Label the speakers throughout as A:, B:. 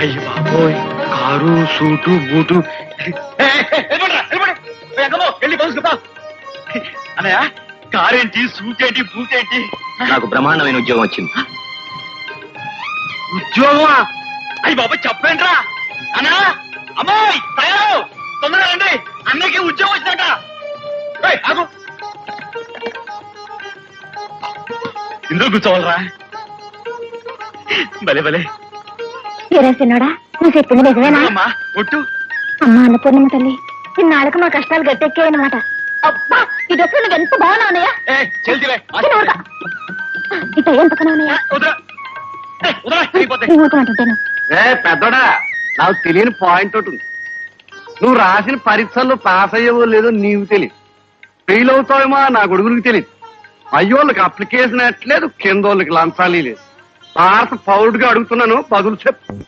A: అయ్యి బాబోయ్. Car suit boot. అన్నయ్య కారు ఏంటి సూట్ ఏంటి బూట్ ఏంటి
B: నాకు బ్రహ్మాండమైన ఉద్యోగం వచ్చింది.
A: ఉద్యోగమా? అయ్యి బాబు చెప్పండిరా అన్నా అమ్మాయి తయారు తొందరగా రండి. అన్నకి ఉద్యోగం వచ్చినట ఇందులో కూర్చోవాలరా. భలే భలే.
C: వీరేసినోడా నువ్వు చెప్పింది నిజమేనా?
A: అమ్మా ఒట్టు.
C: అమ్మా అన్నపూర్ణమ్మ తల్లి ఇన్నాళ్ళకు మా కష్టాలు గట్టెక్కాయనమాట. అబ్బా ఈ డ్రెస్ నువ్వు ఎంత
A: ఏ చెల్తిలే
C: ఇట ఏం
A: ఏ
D: పెద్దోడా నాకు తెలియని పాయింట్ ఒకటి ఉంది. నువ్వు రాసిన పరీక్షల్లో పాస్ అయ్యేవో లేదో నీకు తెలియదు. ఫెయిల్ అవుతావేమో నా గొడుగురికి తెలియదు. అయ్యోళ్ళకి అప్లికేషన్ ఎట్లేదు కింద వాళ్ళకి లంచాలి లేదు భారత పౌరుడిగా అడుగుతున్నాను. బదులు చెప్పు.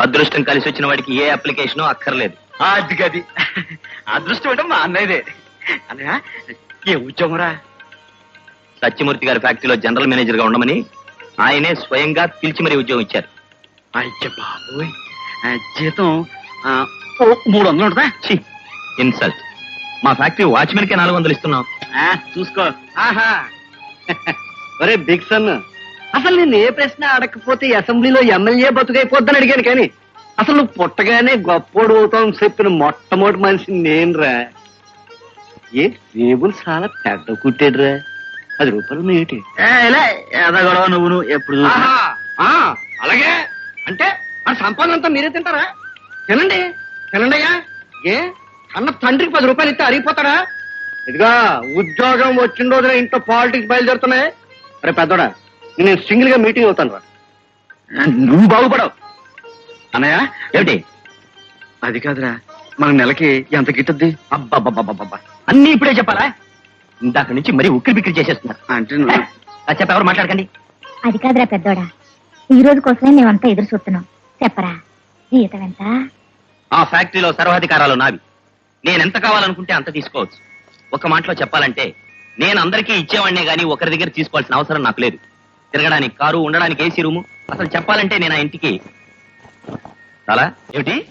B: అదృష్టం కలిసి వచ్చిన వాడికి ఏ అప్లికేషన్ అక్కర్లేదు.
A: అది గది. అదృష్టం అంటే మా అన్నయ్యదే. అన్నయ్య ఏ ఉద్యోగంరా
B: సత్యమూర్తి గారి ఫ్యాక్టరీలో జనరల్ మేనేజర్గా ఉండమని ఆయనే స్వయంగా పిలిచి మరీ ఉద్యోగం ఇచ్చారు.
A: అయ్య బాబోయ్. జీతం మూడు వందలు ఉంటుందా?
B: ఛీ ఇన్సల్ట్. మా ఫ్యాక్టరీ వాచ్మెన్ కే నాలుగు వందలు ఇస్తున్నాం.
A: చూసుకో.
D: ఆహా. ఒరే బిగ్ సన్. అసలు నేను ఏ ప్రశ్న అడగకపోతే అసెంబ్లీలో ఎమ్మెల్యే బతుకైపోద్దని అడిగాను కానీ అసలు పుట్టగానే గొప్పోడు అవుతావు చెప్పిన మొట్టమొదటి మనిషి నేనురా. ఏ టేబుల్ చాలా పెద్ద కుట్టాడురా. పది రూపాయలు ఏంటి?
A: గొడవ నువ్వు నువ్వు ఎప్పుడు
D: అలాగే. అంటే ఆ సంపాదన అంతా మీరే తింటారా? తినండి తినండి ఏ అన్న తండ్రికి పది రూపాయలు ఇస్తే అరిగిపోతాడా? ఇదిగా ఉద్యోగం వచ్చిన రోజున ఇంట్లో పాలిటిక్స్ బయలుదేరుతున్నాయి. అరే పెద్దోడా నేను సింగిల్గా మీటింగ్ అవుతాను రా.
A: నువ్వు బాగుపడవు. అన్నయ్య
B: ఏమిటి?
A: అది కాదురా మన నెలకి ఎంత గిట్టుద్ది?
B: అబ్బబ్బబ్బబ్బబ్బా. అన్ని ఇప్పుడే చెప్పాలా? ఇందాక నుంచి మరీ ఉక్కిరి బిక్కిరి చేసేస్తున్నారు.
A: అంటే నువ్వు
B: ఆ చెప్ప ఎవరు మాట్లాడకండి.
C: అది కాదురా పెద్దోడా. ఈ రోజు కోసమే మేమంతా ఎదురు చూస్తున్నాం. చెప్పరా జీతం ఎంత?
B: ఆ ఫ్యాక్టరీలో సర్వాధికారాలు నావి. నేను ఎంత కావాలనుకుంటే అంత తీసుకోవచ్చు. ఒక మాటలో చెప్పాలంటే నేను అందరికీ ఇచ్చేవాడినే గానీ ఒకరి దగ్గర తీసుకోవాల్సిన అవసరం నాకు లేదు. తిరగడానికి కారు ఉండడానికి ఏసీ రూము. అసలు చెప్పాలంటే నేను ఆ ఇంటికి చాలా ఏమిటి?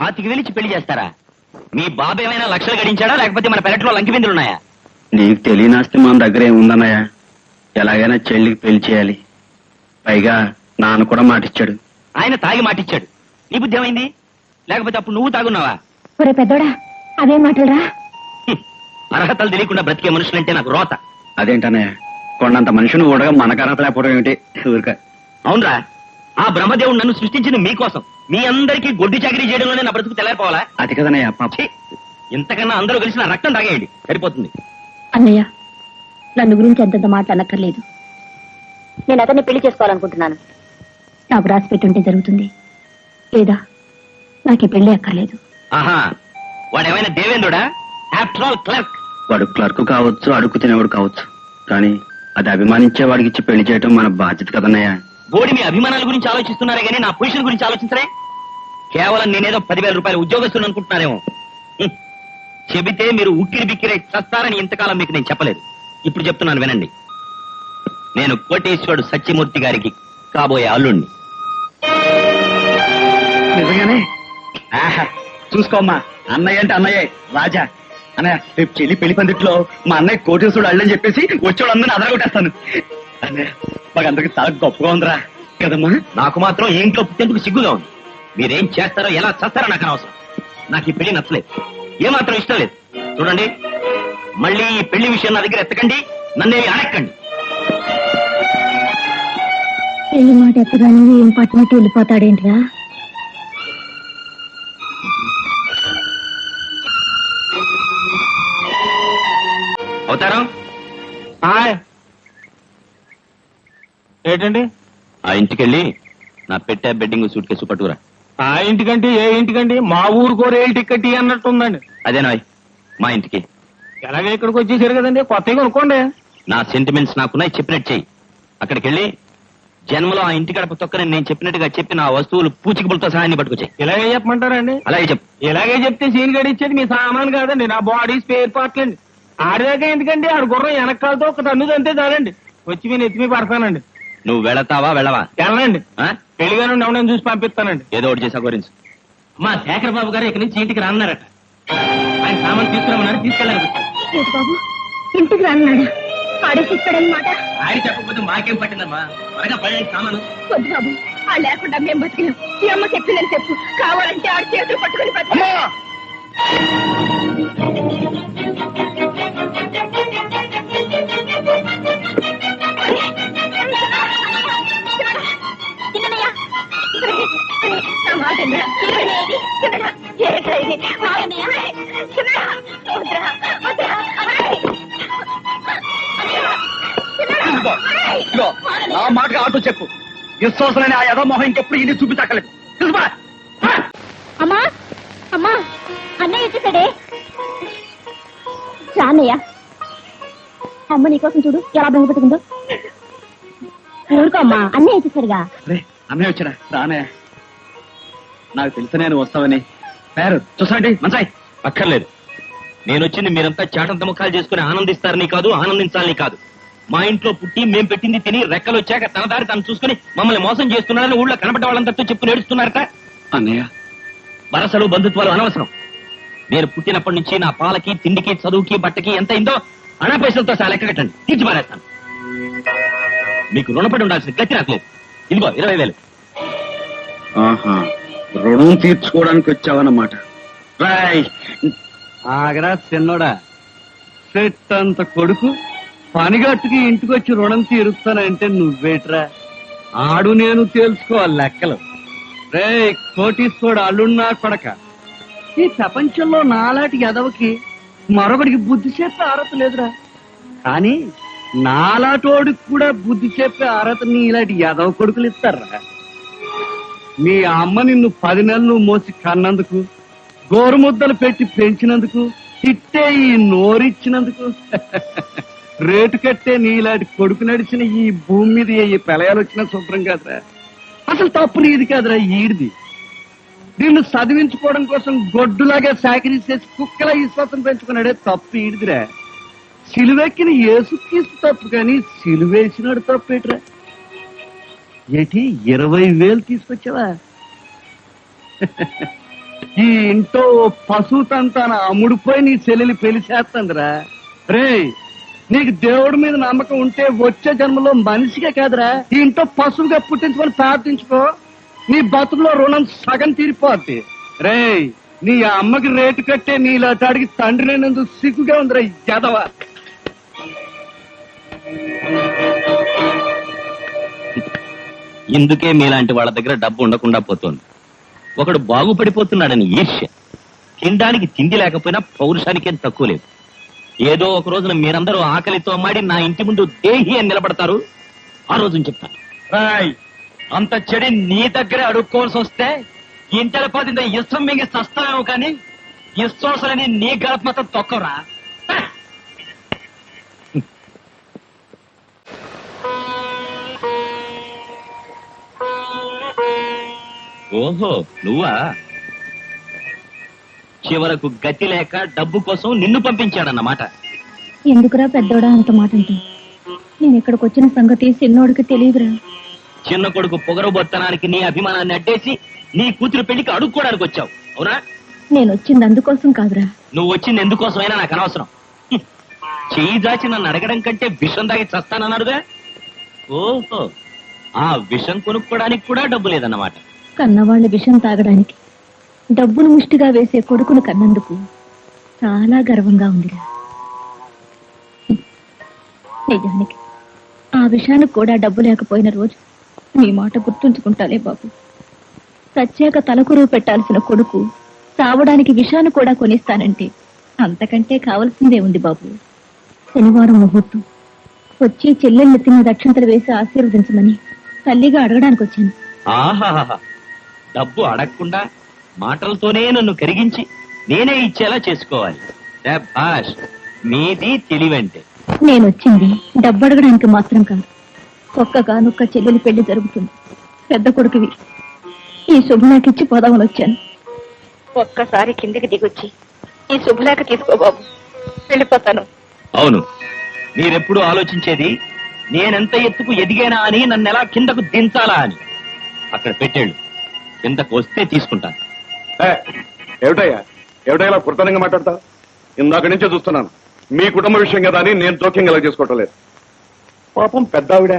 B: పాతికి వెలిచి పెళ్ళి చేస్తారా? మీ బాబు ఏమైనా లక్షలు గడించాడా? లేకపోతే మన పెరట్లో లంకి బిందులు ఉన్నాయా?
D: నీకు తెలియనాస్తి మన దగ్గర ఏముందన్నయ్య ఎలాగైనా చెల్లికి పెళ్ళి చేయాలి. పైగా నాన్న కూడా మాటిచ్చాడు.
B: ఆయన తాగి మాటిచ్చాడు. నీ బుద్ధి ఏమైంది? లేకపోతే అప్పుడు నువ్వు తాగున్నావా?
C: ఒరే పెద్దోడా అదే మాటలురా.
B: అర్హతలు తెలియకుండా బ్రతికే మనుషులంటే నాకు రోత.
D: అదేంటన్నయ్య? కొండంత మనిషిని ఉండగా మనకు అర్హత లేకపోవడం ఏమిటి? ఊరిక.
B: అవునరా. ఆ బ్రహ్మదేవుడు నన్ను సృష్టించింది మీకోసం. మీ అందరికీ గొడ్డు చాకరీ చేయడంలోనే నా బ్రతుకు తెల్లారిపోవాలా?
D: అది కదన్నయ్య పాప!
B: ఇంతకన్నా అందరూ కలిసి నా రక్తం తాగేయండి. సరిపోతుంది.
C: అన్నయ్య నన్ను గురించి అంతంత మాట్లాడక్కర్లేదు నేను అతన్ని పెళ్ళి చేసుకోవాలనుకుంటున్నాను. నాకు రాసి పెట్టుంటే జరుగుతుంది. లేదా నాకు ఈ పెళ్ళి అక్కర్లేదు.
B: ఆహా వాడేమైనా దేవేంద్రుడా? ఆఫ్టర్ ఆల్ క్లర్క్
D: వాడు క్లర్క్ కావచ్చు అడుగు తినేవాడు కావచ్చు. కానీ అది అభిమానించే వాడికి ఇచ్చి పెళ్ళి చేయటం మన బాధ్యత కదన్నయ్య.
B: బోడి మీ అభిమానాల గురించి ఆలోచిస్తున్నారే కానీ నా పొజిషన్ గురించి ఆలోచించరే? కేవలం నేనేదో పదివేల రూపాయలు ఉద్యోగస్తులు అనుకుంటున్నారేమో. చెబితే మీరు ఉక్కిరి బిక్కిరే చస్తారని ఇంతకాలం మీకు నేను చెప్పలేదు. ఇప్పుడు చెప్తున్నాను వినండి. నేను కోటేశ్వరుడు సత్యమూర్తి గారికి కాబోయే అల్లుణ్ణి.
D: నిజంగానే? చూసుకోమ్మా. అన్నయ్య అంటే అన్నయ్యే రాజా. అన్నయ్య రేపు చెల్లి పెళ్ళి పందిట్లో మా అన్నయ్య కోటేశ్వరుడు అళ్ళని చెప్పేసి వచ్చేవాడు అందరిని అదరగొట్టేస్తాను అన్నయ్య మాకందరికి చాలా గొప్పగా ఉందిరా. కదమ్మా?
B: నాకు మాత్రం ఇంట్లో పుట్టేందుకు సిగ్గుగా ఉంది. మీరేం చేస్తారో ఎలా చేస్తారో నాకు అనవసరం. నాకు ఈ పెళ్ళి నచ్చలేదు. ఏమాత్రం ఇష్టం లేదు. చూడండి మళ్ళీ ఈ పెళ్ళి విషయం నా దగ్గర ఎత్తకండి నన్నేమి అడక్కండి
C: పెళ్ళి మాట ఎత్తగానే ఏం పట్టినట్టు వెళ్ళిపోతాడేంట్రా?
E: ఏంటండి?
B: ఆ ఇంటికెళ్ళి నా పెట్టే బెడ్డింగ్ సూట్ కేసు పట్టుకురా.
E: ఆ ఇంటికంటే ఏ ఇంటికండి? మా ఊరు రైలు టికెట్ అన్నట్టుందండి.
B: అదేనాయ్ మా ఇంటికి.
E: ఎలాగే ఇక్కడికి వచ్చేసారు కదండి? కొత్తగా కొనుక్కోండి.
B: నా సెంటిమెంట్స్ నాకున్నాయి చెప్పినట్టు చెయ్యి. అక్కడికి వెళ్ళి జన్మలో ఆ ఇంటి గడప తొక్కని నేను చెప్పినట్టుగా చెప్పి నా వస్తువులు పూచికపులతో సహాయాన్ని పట్టుకొచ్చాయి.
E: ఇలాగే చెప్పమంటారండి?
B: అలాగే చెప్పు.
E: ఇలాగే చెప్తే సీన్ గడి ఇచ్చేది మీ సామాన్ కాదండి నా బాడీ స్పేర్ పార్ట్లు అండి. ఆడిదాకా ఎందుకండి? ఆడు గుర్రం వెనకాలతో ఒక తన్ను తంతే చాలండి. వచ్చి మీ నెత్తిమీ పడతానండి.
B: నువ్వు వెళతావా వెళ్ళవా?
E: వెళ్ళండి
B: ఆ?
E: పెళ్ళిగా నుండి ఎవరైనా చూసి పంపిస్తానండి.
B: ఏదో ఒకటి చేసా గురించి
E: మా శేఖర్ బాబు గారు ఇక్కడి నుంచి ఇంటికి రాన్నారట. ఆయన సామాన్ తీసుకురామన్నారు తీసుకెళ్ళారు
C: లేదు బాబు? ఇంటికి రాన్నాడా ఆడేసి ఇస్తాడనమాట
E: ఆయన చెప్పకపోతే మాకేం పట్టిందమ్మా? త్వరగా పడండి సామాను.
C: వద్దు బాబు ఆ లేకుండా మేము బతికినాం. ఈ అమ్మ చెప్పిందని చెప్పు. కావాలంటే ఆడ చేతులు పట్టుకుని బతికి
A: ఇదిగో, నా మాటగా ఆటో చెప్పు. విశ్వాసమైన ఆ యథమోహం ఇంకెప్పుడు ఇది చూపించక్కలేదు తెలుసుమా
C: అమ్మా అమ్మా అన్నయ్య వచ్చేసాడే. రాన్నయ్య అమ్మ నీకోసం చూడు ఎలా బెంగపెట్టుకుందో ఊరుకో అమ్మా అన్నయ్య వచ్చేసరిగా
A: రే అన్నయ్య వచ్చాడా? రానే. నాకు తెలుసు నేను వస్తావని. పేరు చూసండి మంచాయి.
B: అక్కర్లేదు. నేను వచ్చింది మీరంతా చాటంత ముఖాలు చేసుకుని ఆనందిస్తారని కాదు ఆనందించాలని కాదు. మా ఇంట్లో పుట్టి మేం పెట్టింది తిని రెక్కలు వచ్చాక తన దారి తను చూసుకుని మమ్మల్ని మోసం చేస్తున్నారని ఊళ్ళో కనబడ్డ వాళ్ళందరితో చెప్పు నేడుస్తున్నారట.
A: అన్నయ్య.
B: వరసలు బంధుత్వాలు అనవసరం. నేను పుట్టినప్పటి నుంచి నా పాలకి తిండికి చదువుకి బట్టకి ఎంత అయిందో అనా పైసలతో చాలా లెక్క కట్టండి. తీర్చి పారేస్తాను. మీకు రుణపడి ఉండాల్సిన గతి నాకు ఇదిగో ఇరవై వేలు.
A: ఆహా రుణం తీర్చుకోవడానికి వచ్చావన్నమాట. రాయ్.
D: ఆగరా చిన్నోడా సెట్ అంత కొడుకు పనిగట్టుకి ఇంటికి వచ్చి రుణం తీరుస్తానంటే నువ్వేట్రా? ఆడు నేను తేల్చుకోవాలి లెక్కలు. రే కోటీశ్వరుడు అల్లున్నా కొడక. ఈ ప్రపంచంలో నాలాంటి ఎదవకి మరొకడికి బుద్ధి చెప్పే అర్హత లేదురా. కానీ నాలాటోడికి కూడా బుద్ధి చెప్పే అర్హత నీ ఇలాంటి ఎదవ కొడుకులు ఇస్తారా? మీ అమ్మ నిన్ను పది నెలలు మోసి కన్నందుకు గోరుముద్దలు పెట్టి పెంచినందుకు తిట్టే ఈ నోరిచ్చినందుకు రేటు కట్టే నీలాంటి కొడుకు నడిచిన ఈ భూమి మీద ఈ పెళయాలు వచ్చినా శుభ్రం కాదురా. అసలు తప్పు నీది కాదురా ఈడిది. దీన్ని చదివించుకోవడం కోసం గొడ్డులాగా సాకిరీ చేసి కుక్కలా విశ్వాసం పెంచుకున్నాడే తప్పు ఈడిదిరా సిలువెక్కిన ఏసుక్రీస్తు తప్పు కానీ సిలువేసినాడు తప్పు ఏట్రా? ఏంటి ఇరవై వేలు తీసుకొచ్చావా? ఈ ఇంట్లో పశువు తంతాన అమ్ముడుపోయి నీ చెల్లెలి పెళ్ళి చేస్తాందిరా. రే నీకు దేవుడి మీద నమ్మకం ఉంటే వచ్చే జన్మలో మనిషిగా కాదురా. ఈ ఇంట్లో పశువుగా పుట్టించుకొని ప్రార్థించుకో. నీ బతుకులో రుణం సగం తీరిపోద్ది. రే నీ అమ్మకి రేటు కట్టే నీలాటాడికి తండ్రి లేనందుకు సిగ్గుగా ఉందిరా ఎదవ
B: ఇందుకే మీలాంటి వాళ్ళ దగ్గర డబ్బు ఉండకుండా పోతోంది. ఒకడు బాగుపడిపోతున్నాడని ఈర్ష్య. తినడానికి తిండి లేకపోయినా పౌరుషానికేం తక్కువ లేదు. ఏదో ఒక రోజున మీరందరూ ఆకలితో మాడి నా ఇంటి ముందు దేహి అని నిలబడతారు. ఆ రోజున చెప్తాను.
A: అంత చెడి నీ దగ్గరే అడుక్కోవాల్సి వస్తే ఇంటల పదింత ఇష్టం మింగి చస్తావేమో కానీ ఇష్టోసలని నీ గడపమతం తొక్కరా
B: ఓహో నువ్వా? చివరకు గతి లేక డబ్బు కోసం నిన్ను పంపించాడన్నమాట.
C: ఎందుకురా పెద్దోడా అంత మాట అంటే నేను ఇక్కడికి వచ్చిన సంగతి చిన్నోడికి తెలియదురా.
B: చిన్న కొడుకు పొగరబొత్తనానికి నీ అభిమానాన్ని అడ్డేసి నీ కూతురు పెళ్ళికి అడుక్కోవడానికి వచ్చావు. అవునా?
C: నేను వచ్చింది అందుకోసం కాదురా.
B: నువ్వు వచ్చింది ఎందుకోసమైనా నాకు అనవసరం. హ్మ్. చెయ్యి దాచి నన్ను అడగడం కంటే విషం దాగి చస్తానన్నాడుగా? ఓహో. ఆ విషం కొనుక్కోవడానికి కూడా డబ్బు లేదన్నమాట.
C: కన్నవాళ్ళ విషం తాగడానికి. డబ్బును ముష్టిగా వేసే కొడుకును కన్నందుకు చాలా గర్వంగా ఉందిరా. నిజానికి ఆ విషయానికి కూడా డబ్బు లేకపోయిన రోజు మీ మాట గుర్తుంచుకుంటాలే బాబు. ప్రత్యేక తలకురువు పెట్టాల్సిన కొడుకు తావడానికి విషాన్ని కూడా కొనిస్తానంటే అంతకంటే కావలసిందే ఉంది బాబు. శనివారం ముహూర్తం. వచ్చి చెల్లెళ్ళ తిన్న దక్షిణతలు వేసి ఆశీర్వదించమని తల్లిగా అడగడానికి వచ్చాను
B: ఆహాహా డబ్బు అడగకుండా మాటలతోనే నన్ను కరిగించి నేనే ఇచ్చేలా చేసుకోవాలి. మీది తెలివంటే.
C: నేను వచ్చింది డబ్బు అడగడానికి మాత్రం కాదు. ఒక్కగానొక్క చెల్లెలి పెళ్ళి జరుగుతుంది. పెద్ద కొడుకువి. ఈ శుభలేఖ ఇచ్చి పోదామని వచ్చాను. ఒక్కసారి కిందికి దిగొచ్చి ఈ శుభలేఖ తీసుకో బాబు. వెళ్ళిపోతాను.
B: అవును. మీరెప్పుడు ఆలోచించేది నేనెంత ఎత్తుకు ఎదిగానా అని నన్ను ఎలా కిందకు దించాలా అని. అక్కడ పెట్టేళ్ళు. కిందకు వస్తే తీసుకుంటాను.
F: ఏ, ఏమిటయ్యా? ఏమిటయ్యా ఇలా కృతజ్ఞంగా మాట్లాడతా ఇందాక నుంచే చూస్తున్నాను. మీ కుటుంబ విషయం కదా అని నేను జోక్యం ఎలా చేసుకోవటం లేదు. పాపం పెద్ద ఆవిడ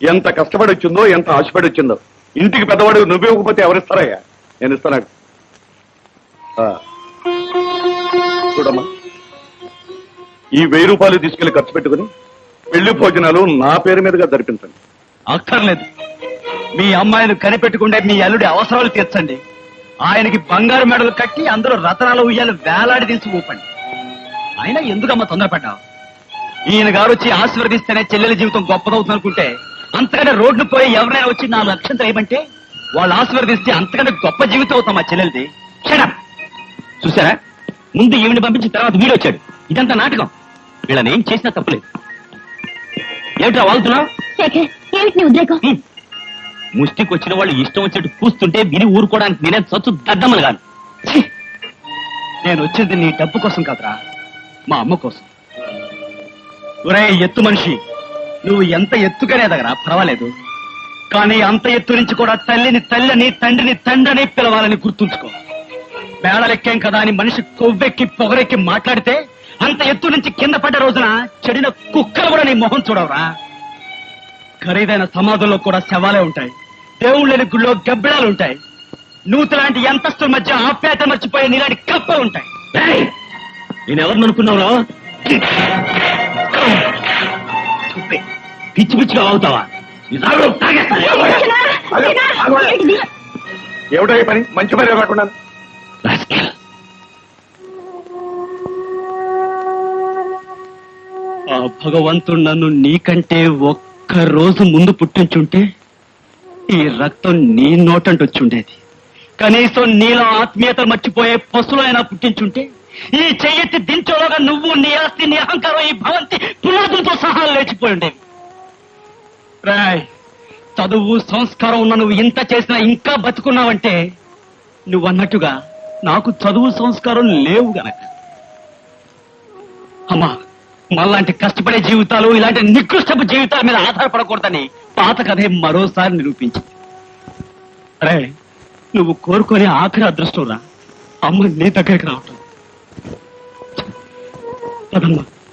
F: ఎంత కష్టపడి వచ్చిందో ఎంత ఆశపడి వచ్చిందో. ఇంటికి పెద్దవాడు నువ్వే ఇవ్వకపోతే ఎవరిస్తారయ్యా? నేను ఇస్తాను చూడమ్మా. ఈ వెయ్యి రూపాయలు తీసుకెళ్ళి ఖర్చు పెట్టుకుని పెళ్ళి భోజనాలు నా పేరు మీదుగా జరిపించండి.
A: అక్కర్లేదు. మీ అమ్మాయిని కనిపెట్టుకుంటే మీ అల్లుడి అవసరాలు తీర్చండి. ఆయనకి బంగారు మెడలు కట్టి అందులో రతనాల ఉయ్యాలు వేలాడి తీసి ఊపండి. అయినా ఎందుకమ్మా తొందరపడ్డావు? ఈయన గారు వచ్చి ఆశీర్వదిస్తేనే చెల్లెల జీవితం గొప్పదవుతుంది అనుకుంటే అంతకంటే రోడ్డు పోయి ఎవరైనా వచ్చి నా లక్ష్యం ఏమంటే వాళ్ళు ఆశీర్వదిస్తే అంతకంటే గొప్ప జీవితం అవుతాం మా చెల్లెలది.
B: షడప్ చూసారా? ముందు ఈవిని పంపించిన తర్వాత వీడు వచ్చాడు. ఇదంతా నాటకం. వీళ్ళని ఏం చేసినా తప్పులేదు. ఏమిట్రా వాగుతున్నావు?
C: శేఖర్ ఏమిటి నీ ఉద్రేకం?
B: హ్మ్. ముష్టికి వచ్చిన వాళ్ళు ఇష్టం వచ్చినట్టు కూస్తుంటే విని ఊరుకోవడానికి నేనే చచ్చు దద్దమ్మలు కాను!
A: నేను వచ్చింది నీ డబ్బు కోసం కాదురా మా అమ్మ కోసం. ఒరే ఎత్తు మనిషి. నువ్వు ఎంత ఎత్తుగానే ఎదగరా పర్వాలేదు. కానీ అంత ఎత్తు నుంచి కూడా తల్లిని తల్లిని తండ్రిని తండ్రిని పిలవాలని గుర్తుంచుకో. మేడలెక్కాం కదా అని మనిషి కొవ్వెక్కి పొగరెక్కి మాట్లాడితే అంత ఎత్తు నుంచి కింద పడ్డ రోజున చెడిన కుక్కలు కూడా నీ మొహం చూడవరా. ఖరీదైన సమాధుల్లో కూడా శవాలే ఉంటాయి. దేవుళ్ళు లేని గుళ్ళో గబ్బిడాలు ఉంటాయి. నూతులాంటి ఎంతస్తుల మధ్య ఆప్యాయత మర్చిపోయే నీలాంటి కప్పలు ఉంటాయి.
B: ఏయ్! నేనెవరిని అనుకున్నావురా? పిచ్చి పిచ్చిగా అవుతావా?
F: ఏమిటయ్యా పని? మంచి పని రాకుండా
A: ఆ భగవంతుడు నన్ను నీకంటే ఒక్క రోజు ముందు పుట్టించుంటే ఈ రక్తం నీ నోటంటూ వచ్చుండేది కనీసం నీలో ఆత్మీయత మర్చిపోయే పశువులైనా పుట్టించుంటే ఈ చెయ్యెత్తి దించోలోగా నువ్వు నీ ఆస్తి నీ అహంకారం ఈ భవంతి పునాదులతో సహా లేచిపోయి ఉండేవి. రాయ్ చదువు సంస్కారం ఉన్న నువ్వు ఇంత చేసినా ఇంకా బతుకున్నావంటే నువ్వు అన్నట్టుగా నాకు చదువు సంస్కారం లేవు గనక. అమ్మా మళ్ళాంటి కష్టపడే జీవితాలు ఇలాంటి నికృష్టపు జీవితాల మీద ఆధారపడకూడదని పాత కథే మరోసారి నిరూపించింది. అరే నువ్వు కోరుకునే ఆఖరి అదృష్టం రా. అమ్మ నీ దగ్గరికి రావటం. పదమ్మా.